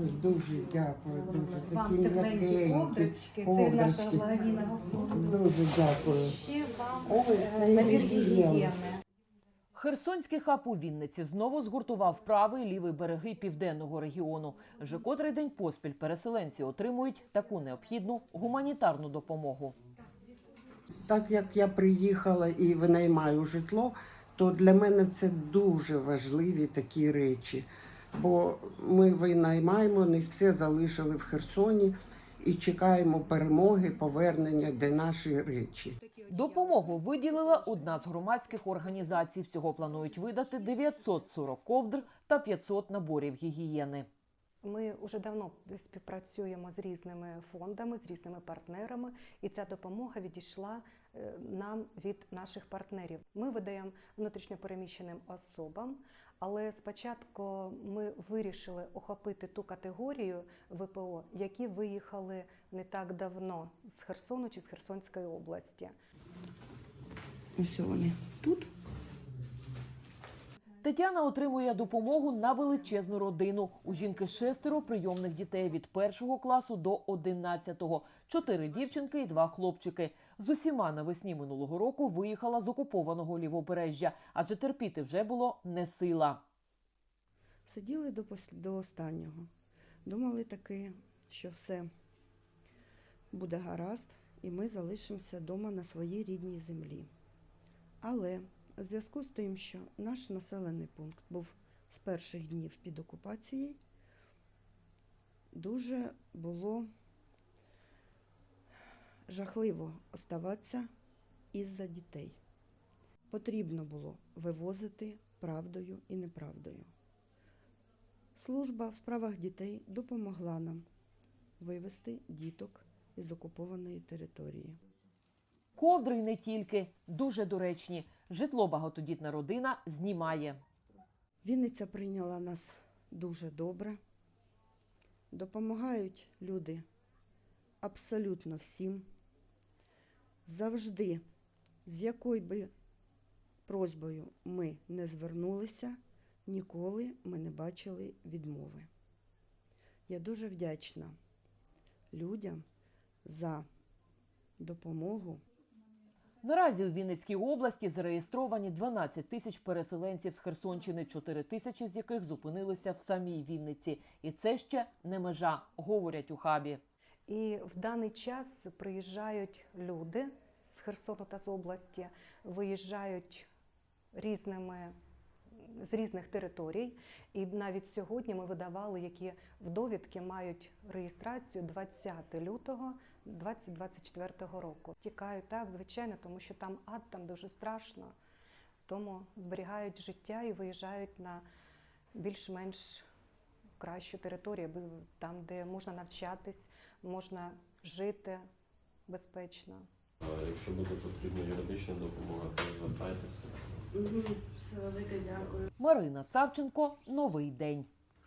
Ой, дуже дякую, дуже Вам такі тепленькі м'якенькі. ковдрички, це нашого ковдрички. фонду. Дуже дякую. Ще вам Ой, е, це набір гігієна. гігієни. Херсонський хаб у Вінниці знову згуртував правий і лівий береги південного регіону. Вже котрий день поспіль переселенці отримують таку необхідну гуманітарну допомогу. Так як я приїхала і винаймаю житло, то для мене це дуже важливі такі речі. Бо ми винаймаємо, не все залишили в Херсоні і чекаємо перемоги, повернення, де наші речі. Допомогу виділила одна з громадських організацій. Всього планують видати 940 ковдр та 500 наборів гігієни. Ми вже давно співпрацюємо з різними фондами, з різними партнерами, і ця допомога відійшла е, нам від наших партнерів. Ми видаємо внутрішньопереміщеним особам, але спочатку ми вирішили охопити ту категорію ВПО, які виїхали не так давно з Херсону чи з Херсонської області. Ось вони тут. Тетяна отримує допомогу на величезну родину. У жінки шестеро прийомних дітей від першого класу до одинадцятого. Чотири дівчинки і два хлопчики. З усіма навесні минулого року виїхала з окупованого лівобережжя, адже терпіти вже було не сила. Сиділи до, пос- до останнього. Думали таки, що все буде гаразд, і ми залишимося вдома на своїй рідній землі. Але в зв'язку з тим, що наш населений пункт був з перших днів під окупацією, дуже було жахливо оставатися із-за дітей. Потрібно було вивозити правдою і неправдою. Служба в справах дітей допомогла нам вивезти діток із окупованої території. Ковдри не тільки дуже доречні. Житло багатодітна родина знімає. Вінниця прийняла нас дуже добре. Допомагають люди абсолютно всім. Завжди, з якою би просьбою ми не звернулися, ніколи ми не бачили відмови. Я дуже вдячна людям за допомогу. Наразі у Вінницькій області зареєстровані 12 тисяч переселенців з Херсонщини, 4 тисячі з яких зупинилися в самій Вінниці. І це ще не межа, говорять у хабі. І в даний час приїжджають люди з Херсону та з області, виїжджають різними з різних територій. І навіть сьогодні ми видавали, які в довідки мають реєстрацію 20 лютого 2024 року. Тікають так, звичайно, тому що там ад, там дуже страшно. Тому зберігають життя і виїжджають на більш-менш кращу територію, там, де можна навчатись, можна жити безпечно. Якщо буде потрібна юридична допомога, то звертайтеся. Все велике дякую. Марина Савченко, новий день.